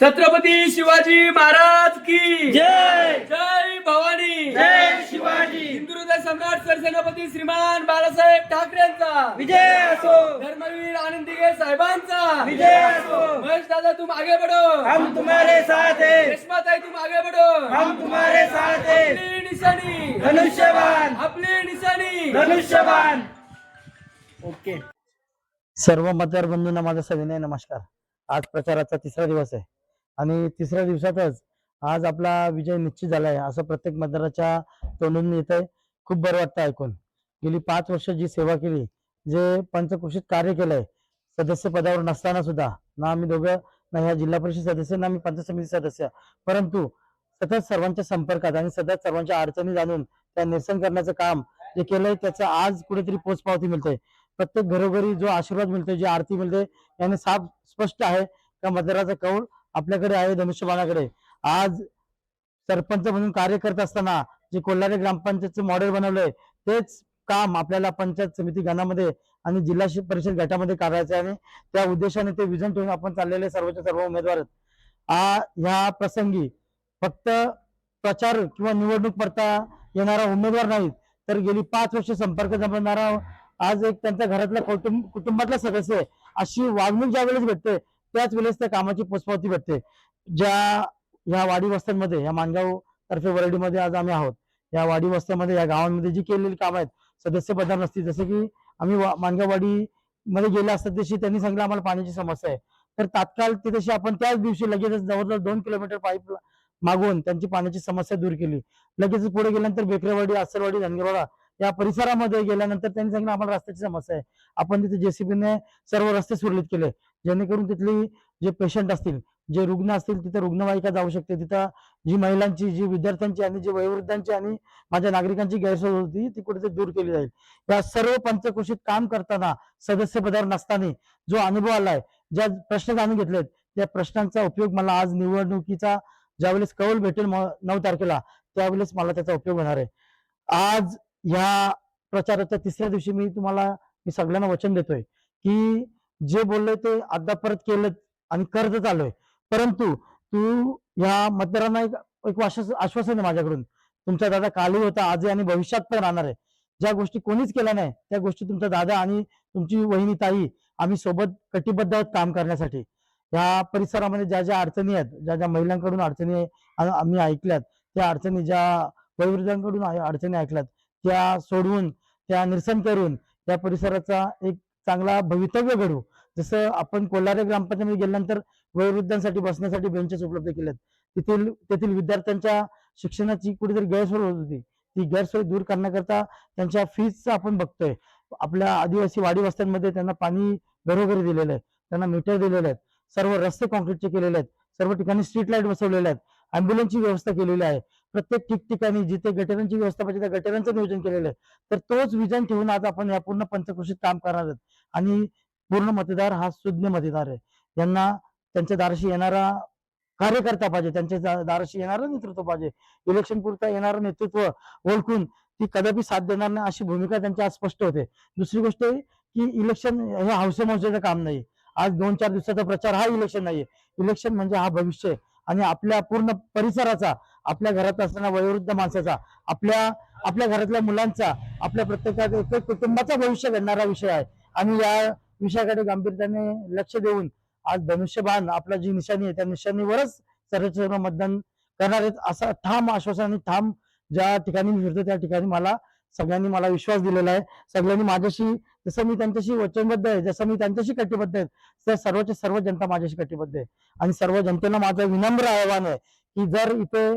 छत्रपती शिवाजी महाराज की जय! जय भवानी! जय शिवाजी! हिंदुहृदय सम्राट सरसेनापती श्रीमान बाळासाहेब ठाकरेंचा विजय असो! धर्मवीर आनंदीगे साहेबांचा! विजय असो! महेश दादा तुम आगे बढ़ो! हम तुम्हारे साथ हैं। रेश्मा ताई तुम आगे बढ़ो! हम तुम्हारे साथ हैं। आपली निशाणी! धनुष्यबाण। आपली निशाणी! धनुष्यबाण। ओके. सर्व मतदार बंधूंना माझा सविनय नमस्कार. आज प्रचाराचा तिसरा दिवस आहे. आणि तिसऱ्या दिवसातच आज आपला विजय निश्चित झालाय असं प्रत्येक मतदाराच्या तोंडून येत आहे खूप बरं वाटतं ऐकून. गेली पाच वर्ष जी सेवा केली जे पंचकृषीत कार्य केलंय सदस्य पदावर नसताना सुद्धा ना आम्ही दोघं ना ह्या जिल्हा परिषद सदस्य ना मी पंचायत समिती सदस्य. परंतु सतत सर्वांच्या संपर्कात आणि सतत सर्वांच्या अडचणी जाणून त्या निरसन करण्याचं काम जे केलंय त्याचं आज कुठेतरी पोचपावती मिळते प्रत्येक घरोघरी जो आशीर्वाद मिळतोय जी आरती मिळते याने साफ स्पष्ट आहे का मतदाराचा कौल? आपल्याकडे आहे धनुष्यबाणाकडे. आज सरपंच म्हणून कार्य करत असताना जे कोल्हारी ग्रामपंचायतचं मॉडेल बनवलंय तेच काम आपल्याला पंचायत समिती गणामध्ये आणि जिल्हा शि- परिषद गटामध्ये करायचं आहे आणि त्या उद्देशाने ते विजन ठेवून आपण चाललेले सर्वच्या सर्व उमेदवार. आ ह्या प्रसंगी फक्त प्रचार किंवा निवडणूक पडता येणारा उमेदवार नाहीत तर गेली पाच वर्ष संपर्क जमणारा आज एक त्यांच्या घरातला कुटुंब कुटुंबातला सदस्य आहे. अशी वागणूक ज्या वेळेस भेटते त्याच वेळेस त्या कामाची पोचपावती भेटते. ज्या ह्या वाडी वस्त्यांमध्ये या मानगाव तर्फे वरडीमध्ये आज आम्ही आहोत. या वाडी वस्त्यामध्ये या गावांमध्ये जी केलेली कामं आहेत सदस्य पदार नसतील. जसे की आम्ही मानगाववाडी मध्ये गेले असतात तशी त्यांनी सांगितलं आम्हाला पाण्याची समस्या आहे. तर तात्काळ ते तशी आपण त्याच दिवशी लगेचच जवळजवळ दोन किलोमीटर पाईप मागवून त्यांची पाण्याची समस्या दूर केली. लगेच पुढे गेल्यानंतर बेकरेवाडी आसरवाडी धनगरवाडा या परिसरामध्ये गेल्यानंतर त्यांनी सांगितलं आम्हाला रस्त्याची समस्या आहे. आपण तिथे जेसीबीने सर्व रस्ते सुरळीत केले. जेणेकरून तिथली जे पेशंट असतील जे रुग्ण असतील तिथं रुग्णवाहिका जाऊ शकते. तिथं जी महिलांची जी विद्यार्थ्यांची आणि जी वयोवृद्धांची आणि माझ्या नागरिकांची गैरसोय होती ती कुठेतरी दूर केली जाईल. या सर्व पंचकृषीत काम करताना सदस्य पदावर नसताना जो अनुभव आलाय ज्या प्रश्न जाणून घेतलेत त्या प्रश्नांचा उपयोग मला आज निवडणुकीचा ज्यावेळेस कौल भेटेल म- नऊ तारखेला त्यावेळेस मला त्याचा उपयोग होणार आहे. आज ह्या प्रचाराच्या तिसऱ्या दिवशी मी तुम्हाला मी सगळ्यांना वचन देतोय की जे बोललोय ते अद्याप परत केलं आणि करत आहे परंतु तू या मतदारांना एक एक आश्वासन आहे माझ्याकडून. तुमचा दादा कालही होता आजही आणि भविष्यात पण राहणार आहे. ज्या गोष्टी कोणीच केल्या नाही त्या गोष्टी तुमचा दादा आणि तुमची वहिनी ताई आम्ही सोबत कटिबद्ध आहोत काम करण्यासाठी. या परिसरामध्ये ज्या ज्या अडचणी आहेत ज्या ज्या महिलांकडून अडचणी आम्ही ऐकल्यात त्या अडचणी ज्या वयोवृद्धांकडून अडचणी ऐकल्यात त्या सोडवून त्या निरसन करून त्या परिसराचा एक चांगला भवितव्य घडू. जसं आपण कोल्हारे ग्रामपंचायतीमध्ये गेल्यानंतर वयोवृद्धांसाठी बसण्यासाठी बेंचेस उपलब्ध केलेत तेथील तेथील विद्यार्थ्यांच्या शिक्षणाची कुठेतरी गैरसोय होत होती. ती गैरसोय दूर करण्याकरता त्यांच्या फीजचं आपण बघतोय. आपल्या आदिवासी वाडी वस्त्यांमध्ये त्यांना पाणी घरोघरी दिलेलं आहे. त्यांना मीटर दिलेले आहेत सर्व रस्ते कॉन्क्रीटचे केलेले आहेत. सर्व ठिकाणी स्ट्रीट लाइट बसवलेले आहेत. अँब्युलन्सची व्यवस्था केलेली आहे. प्रत्येक ठिकठिकाणी जिथे गटरांची व्यवस्था पाहिजे त्या गटरांचं नियोजन केलेलं आहे. तर तोच विजन ठेवून आज आपण या पूर्ण पंचकृषीत काम करणार आहोत. आणि पूर्ण मतदार हा सुज्ञ मतदार आहे. यांना त्यांच्या दाराशी येणारा कार्यकर्ता पाहिजे त्यांच्या दारशी दाराशी येणारं नेतृत्व पाहिजे. इलेक्शन पुरता येणारं नेतृत्व ओळखून ती कदापि साथ देणार नाही अशी भूमिका त्यांची आज स्पष्ट होते. दुसरी गोष्ट आहे की इलेक्शन हे हौसेमौसेचं काम नाही. आज दोन चार दिवसाचा प्रचार हा इलेक्शन नाहीये. इलेक्शन म्हणजे हा भविष्य आणि आपल्या पूर्ण परिसराचा आपल्या घरात असताना वयोवृद्ध माणसाचा आपल्या आपल्या घरातल्या मुलांचा आपल्या प्रत्येकाच्या एक कुटुंबाचा भविष्य घडणारा विषय आहे. आणि या विषयाकडे गांभीर्याने लक्ष देऊन आज धनुष्यबाण आपला जी निशाणी आहे त्या निशाणीवरच सर्व मतदान करणार आहेत. असा ठाम आश्वासन आणि ठाम ज्या ठिकाणी मी फिरतो त्या ठिकाणी मला सगळ्यांनी मला विश्वास दिलेला आहे. सगळ्यांनी माझ्याशी जसं मी त्यांच्याशी वचनबद्ध आहे जसं मी त्यांच्याशी कटिबद्ध आहे तर सर्वच्या सर्व जनता माझ्याशी कटिबद्ध आहे. आणि सर्व जनतेला माझं विनम्र आव्हान आहे की जर इथे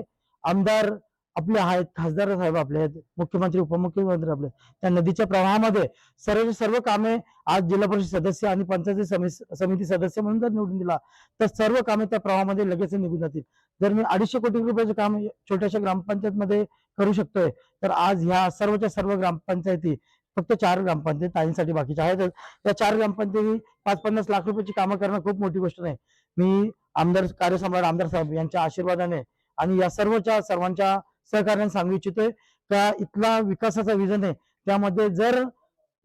आमदार आपले आहेत खासदार साहेब आपले आहेत मुख्यमंत्री उपमुख्यमंत्री आपले त्या नदीच्या प्रवाहामध्ये सर्व सर्व कामे आज जिल्हा परिषद सदस्य आणि पंचायत समिती समिती सदस्य म्हणून जर निवडून दिला तर सर्व कामे त्या प्रवाहामध्ये लगेच निघून जातील. जर मी अडीचशे कोटी रुपयाचे काम छोट्याशा ग्रामपंचायत मध्ये करू शकतोय तर आज ह्या सर्वच्या सर्व ग्रामपंचायती फक्त चार ग्रामपंचायत ताईंसाठी बाकीच्या आहेत. त्या चार ग्रामपंचायती पाच पन्नास लाख रुपयाची कामं करणं खूप मोठी गोष्ट नाही. मी आमदार कार्यसम्राट आमदार साहेब यांच्या आशीर्वादाने आणि या सर्वच्या सर्वांच्या सहकार्याने सांगू इच्छितोय. का इथला विकासाचा विजन आहे त्यामध्ये जर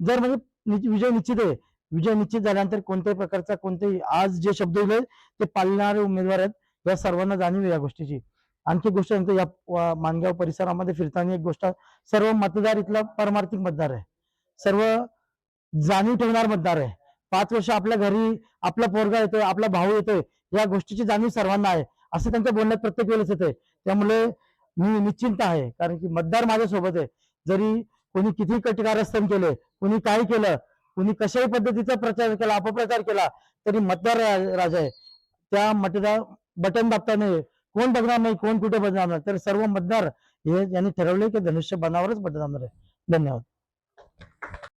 जर म्हणजे नि- विजय निश्चित आहे. विजय निश्चित झाल्यानंतर कोणत्याही प्रकारचा कोणतेही आज जे शब्द दिले ते पाळणारे उमेदवार आहेत या सर्वांना जाणीव आहे या गोष्टीची. आणखी गोष्ट सांगतो या व- माणगाव परिसरामध्ये फिरताना एक गोष्ट सर्व मतदार इथला परमार्थिक मतदार आहे. सर्व जाणीव ठेवणार मतदार आहे. पाच वर्ष आपल्या घरी आपला पोरगा येतोय आपला भाऊ येतोय या गोष्टीची जाणीव सर्वांना आहे. असं त्यांच्या बोलण्यात प्रत्येक वेळेस येते त्यामुळे मी निश्चिंत आहे. कारण की मतदार माझ्या सोबत आहे. जरी कोणी किती कटकारस्थान केले कोणी काय केलं कोणी कशाही पद्धतीचा प्रचार केला अपप्रचार केला तरी मतदार राजा आहे. त्या मतदार बटन दाबता नाही. कोण बघणार नाही कोण कुठे बघणार नाही. तर सर्व मतदार हे यांनी ठरवले की धनुष्य बनावरच बटन आहे. धन्यवाद.